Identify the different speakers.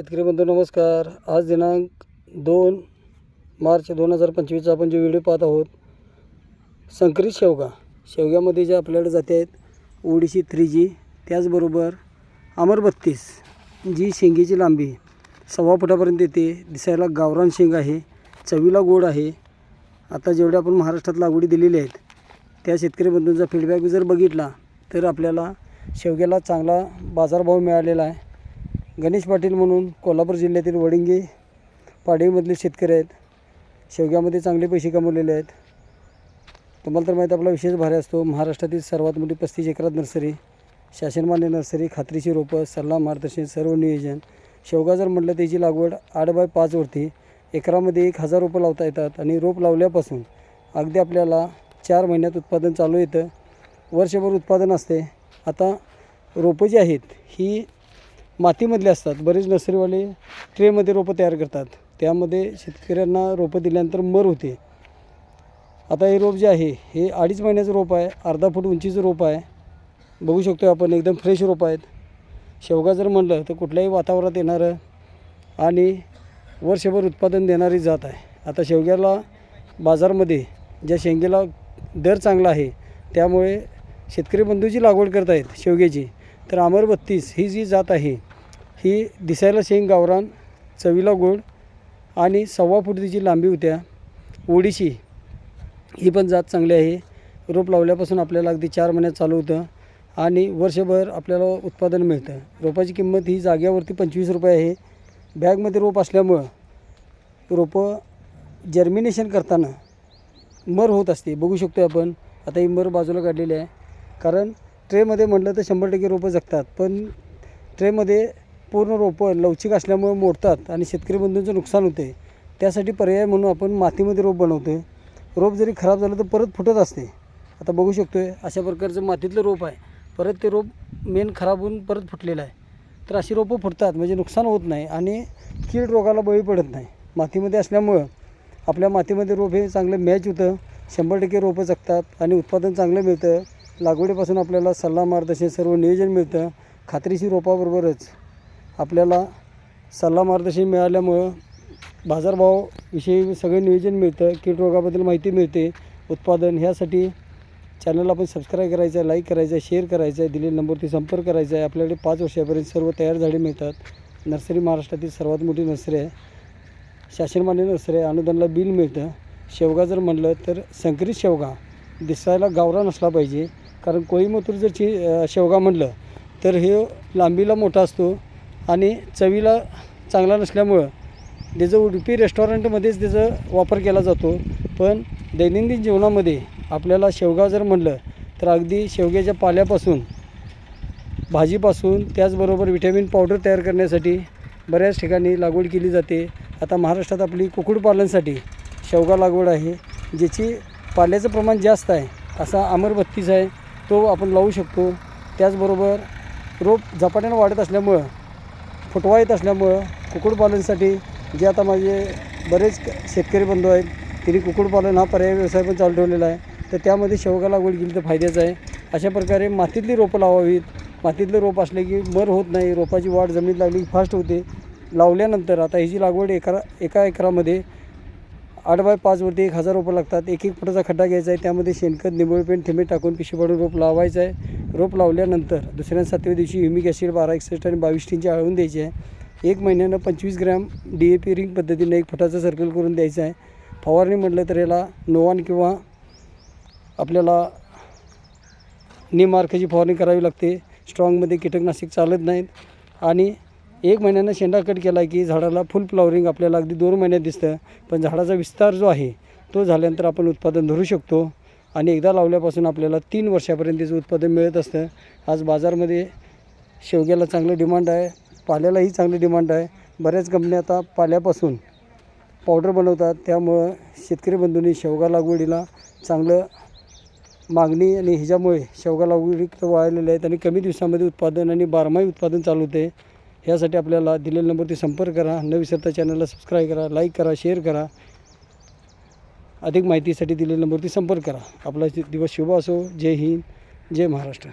Speaker 1: शेतकरी बंधू नमस्कार. आज दिनांक दोन मार्च दोन हजार पंचवीसचा आपण जे व्हिडिओ पाहत आहोत संकरित शेवगा. शेवग्यामध्ये जे आपल्याकडे जाते आहेत ओडिशी थ्री जी त्याचबरोबर अमर बत्तीस जी शेंगेची लांबी सव्वा फुटापर्यंत येते. दिसायला गावरान शेंग आहे चवीला गोड आहे. आता जेवढ्या आपण महाराष्ट्रात लागवडी दिलेल्या आहेत त्या शेतकरी बंधूंचा फीडबॅक जर बघितला तर आपल्याला शेवग्याला चांगला बाजारभाव मिळालेला आहे. गणेश पाटील म्हणून कोल्हापूर जिल्ह्यातील वडिंगे पाडवीमधले शेतकरी आहेत. शेवग्यामध्ये चांगले पैसे कमवलेले आहेत. तुम्हाला तर माहीत आपला विशेष भारी असतो. महाराष्ट्रातील सर्वात मोठी पस्तीस एकरात नर्सरी शासनमान्य नर्सरी खात्रीची रोपं सल्ला मार्गदर्शन सर्व नियोजन. शेवगा जर म्हटलं त्याची लागवड आठ बाय पाचवरती एकरामध्ये एक हजार रोपं लावता येतात आणि रोप लावल्यापासून अगदी आपल्याला चार महिन्यात उत्पादन चालू येतं. वर्षभर उत्पादन असते. आता रोपं जी आहेत ही मातीमधले असतात. बरेच नर्सरीवाले ट्रेमध्ये रोपं तयार करतात. त्यामध्ये शेतकऱ्यांना रोपं दिल्यानंतर मर होते. आता हे रोप जे आहे हे अडीच महिन्याचं रोप आहे अर्धा फूट उंचीचं रोप आहे. बघू शकतो आपण एकदम फ्रेश रोपं आहेत. शेवगा जर म्हणलं तर कुठल्याही वातावरणात येणारं आणि वर्षभर उत्पादन देणारी जात आहे. आता शेवग्याला बाजारमध्ये ज्या शेंगेला दर चांगला आहे त्यामुळे शेतकरी बंधूची लागवड करत आहेत शेवग्याची तर अमर बत्तीस ही जी जात आहे ही दिसायला शेंग गावरान चवीला गोड आणि सव्वा फूट तिची लांबी होत्या. ओडिशी ही पण जात चांगली आहे. रोप लावल्यापासून आपल्याला अगदी चार महिन्यात चालू होतं आणि वर्षभर आपल्याला उत्पादन मिळतं. रोपाची किंमत ही जाग्यावरती पंचवीस रुपये आहे. बॅगमध्ये रोप असल्यामुळं रोपं जर्मिनेशन करताना मर होत असते. बघू शकतो आपण. आता ही मर बाजूला काढलेली आहे. कारण ट्रेमध्ये म्हटलं तर शंभर टक्के रोपं जगतात. पण ट्रेमध्ये पूर्ण रोपं लवचिक असल्यामुळे मोडतात आणि शेतकरी बंधूंचं नुकसान होते. त्यासाठी पर्याय म्हणून आपण मातीमध्ये रोप बनवतो आहे रोप जरी खराब झालं तर परत फुटत असते. आता बघू शकतो आहे अशा प्रकारचं मातीतलं रोप आहे. परत ते रोप मेन खराब होऊन परत फुटलेलं आहे. तर अशी रोपं फुटतात म्हणजे नुकसान होत नाही आणि कीड रोगाला बळी पडत नाही. मातीमध्ये असल्यामुळं आपल्या मातीमध्ये रोप हे चांगलं मॅच होतं. शंभर टक्के रोपं जगतात आणि उत्पादन चांगलं मिळतं. लागवडीपासून आपल्याला सल्ला मार्गदर्शन सर्व नियोजन मिळतं. खात्रीशी रोपाबरोबरच. आपल्याला सल्ला मार्गदर्शन मिळाल्यामुळं बाजारभावाविषयी सगळं नियोजन मिळतं कीड रोगाबद्दल माहिती मिळते. उत्पादन ह्यासाठी चॅनलला आपण सबस्क्राईब करायचं आहे लाईक करायचं आहे शेअर करायचं आहे दिलेल्या नंबरवरती संपर्क करायचा आहे. आपल्याकडे पाच वर्षापर्यंत सर्व तयार झाडे मिळतात. नर्सरी महाराष्ट्रातील सर्वात मोठी नर्सरी आहे. शासनमान्य नर्सरी आहे. अनुदानला बिल मिळतं. शेवगा जर म्हणलं तर संकरित शेवगा दिसायला गावरा नसला पाहिजे. कारण कोईमतूर जर ची शेवगा म्हणलं तर हे लांबीला मोठा असतो. आणि चवीला चांगला नसल्यामुळं त्याचं उडपी रेस्टॉरंटमध्येच त्याचा वापर केला जातो पण दैनंदिन जीवनामध्ये आपल्याला शेवगा जर म्हणलं तर अगदी शेवग्याच्या पाल्यापासून भाजीपासून त्याचबरोबर विटॅमिन पावडर तयार करण्यासाठी बऱ्याच ठिकाणी लागवड केली जाते. आता महाराष्ट्रात आपली कुक्कुटपालनसाठी शेवगा लागवड आहे ज्याची पाल्याचं प्रमाण जास्त आहे असा अमरबत्तीचा आहे तो आपण लावू शकतो. त्याचबरोबर रोप झपाट्यानं वाढत असल्यामुळं फुटवा येत असल्यामुळं कुक्कुटपालनसाठी जे आता माझे बरेच शेतकरी बंधू आहेत त्यांनी कुक्कुटपालन हा पर्याय व्यवसाय पण चालू ठेवलेला आहे. तर त्यामध्ये शेवगा लागवड केली तर फायद्याचं आहे. अशा प्रकारे मातीतली रोपं लावावीत. मातीतले रोप असले की मर होत नाही रोपाची वाढ जमिनीत लागली की फास्ट होते. लावल्यानंतर आता ह्याची लागवड एका एका एकरामध्ये आठ बाय पाचवरती एक हजार रोपं लागतात. एक एक फुटाचा खड्डा घ्यायचा आहे. त्यामध्ये शेणखत निंबळपेंट थेंबे टाकून पिशवी पाडून रोप लावायचं आहे. रोप लावल्यानंतर दुसऱ्या सातव्या दिवशी ह्युमिक ॲसिड बारा एकसष्ट आणि बावीस टीनची आळवून द्यायची आहे. एक महिन्यानं पंचवीस gram D A P ring पद्धतीने एक फुटाचं सर्कल करून द्यायचं आहे. फवारणी म्हटलं तर याला नोवान किंवा आपल्याला निमार्काची फवारणी करावी लागते. स्ट्रॉंगमध्ये कीटकनाशक चालत नाहीत. आणि एक महिन्यानं शेंडा कट केला की झाडाला फुल फ्लॉवरिंग आपल्याला अगदी दोन महिन्यात दिसतं. पण झाडाचा विस्तार जो आहे तो झाल्यानंतर आपण उत्पादन धरू शकतो. आणि एकदा लावल्यापासून आपल्याला तीन वर्षापर्यंतचं उत्पादन मिळत असतं. आज बाजारमध्ये शेवग्याला चांगलं डिमांड आहे पाल्यालाही चांगली डिमांड आहे. बऱ्याच कंपन्या आता पाल्यापासून पावडर बनवतात. त्यामुळं शेतकरी बंधूंनी शेवगा लागवडीला चांगलं मागणी आणि ह्याच्यामुळे शेवगा लागवडी वाढलेल्या आहेत आणि कमी दिवसामध्ये उत्पादन आणि बारमाही उत्पादन चालू होते. ह्यासाठी आपल्याला दिलेल्या नंबरवरती संपर्क करा. न विसरता चॅनलला सबस्क्राईब करा लाईक करा शेअर करा. अधिक माहितीसाठी दिलेल्या नंबरवरती संपर्क करा. आपला दिवस शुभ असो. जय हिंद जय महाराष्ट्र.